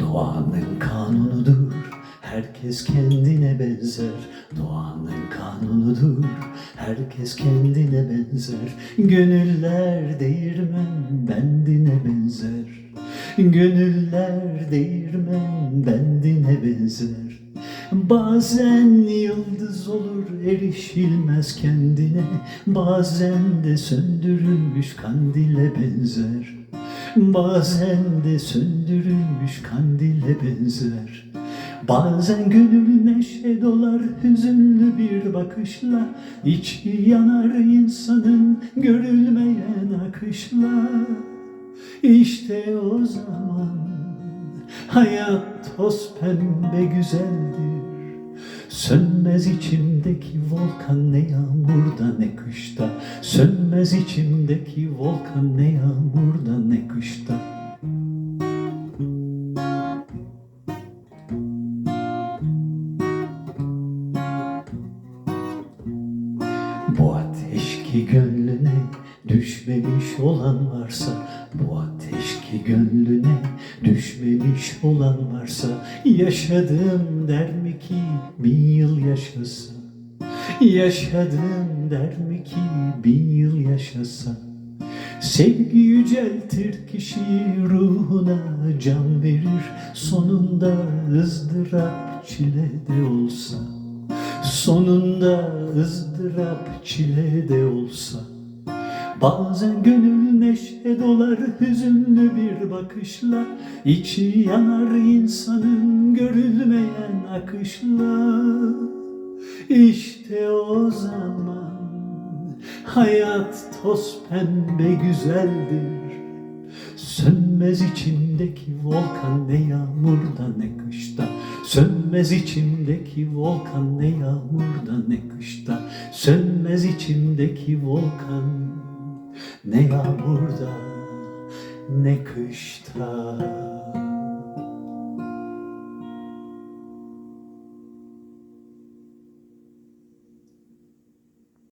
Doğanın kanunudur, herkes kendine benzer. Doğanın kanunudur, herkes kendine benzer. Gönüller değirmen bendine benzer. Gönüller değirmen bendine benzer. Bazen yıldız olur erişilmez kendine. Bazen de söndürülmüş kandile benzer. Bazen de söndürülmüş kandile benzer. Bazen gönül neşe dolar hüzünlü bir bakışla. İçi yanar insanın görülmeyen akışla. İşte o zaman hayat toz pembe güzeldir Sönmez içimdeki volkan ne yağmurda ne kışta. Sönmez içimdeki volkan ne yağmurda ne kışta. Bu ateş ki gönlüne düşmemiş olan varsa Bu ateş ki gönlüne düşmemiş olan varsa Yaşadım der mi ki bin yıl yaşasa Yaşadım der mi ki bin yıl yaşasa Sevgi yüceltir kişiyi ruhuna can verir Sonunda ızdırap çile de olsa. Sonunda ızdırap çile de olsa Bazen gönül neşe dolar hüzünlü bir bakışla içi yanar insanın görülmeyen akışla. İşte o zaman hayat toz pembe güzeldir. Sönmez içimdeki volkan ne yağmurda ne kışta. Sönmez içimdeki volkan ne yağmurda ne kışta. Sönmez içimdeki volkan ne yağmurda ne kışta